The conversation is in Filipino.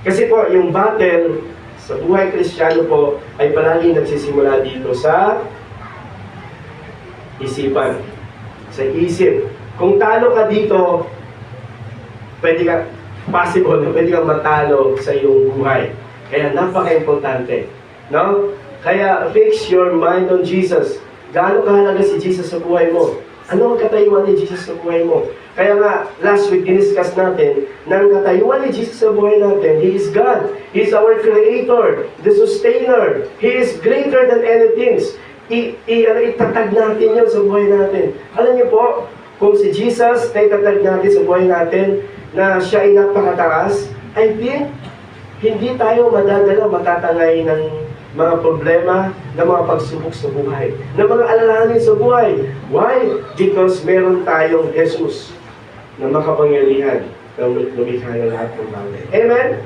Kasi po, yung battle sa buhay kristyano po ay palagi nagsisimula dito sa isipan. Sa isip. Kung talo ka dito, pwede ka, possible pwede kang matalo sa iyong buhay. Kaya napaka-importante. No? Kaya fix your mind on Jesus. Gaano kahalaga si Jesus sa buhay mo? Ano ang katayuan ni Jesus sa buhay mo? Kaya nga, last week, diniscuss natin na ang katayuan ni Jesus sa buhay natin, He is God. He is our Creator, the Sustainer. He is greater than anything. I, i, ano, itatag natin yun sa buhay natin. Alam niyo po, kung si Jesus na itatag natin sa buhay natin, na siya ay napakataas, I think, hindi tayo madadala, matatangay ng mga problema, ng mga pagsubok sa buhay, ng mga alalahanin sa buhay. Why? Because meron tayong Jesus na makapangyarihan na lumikha ng lahat ng bagay. Amen?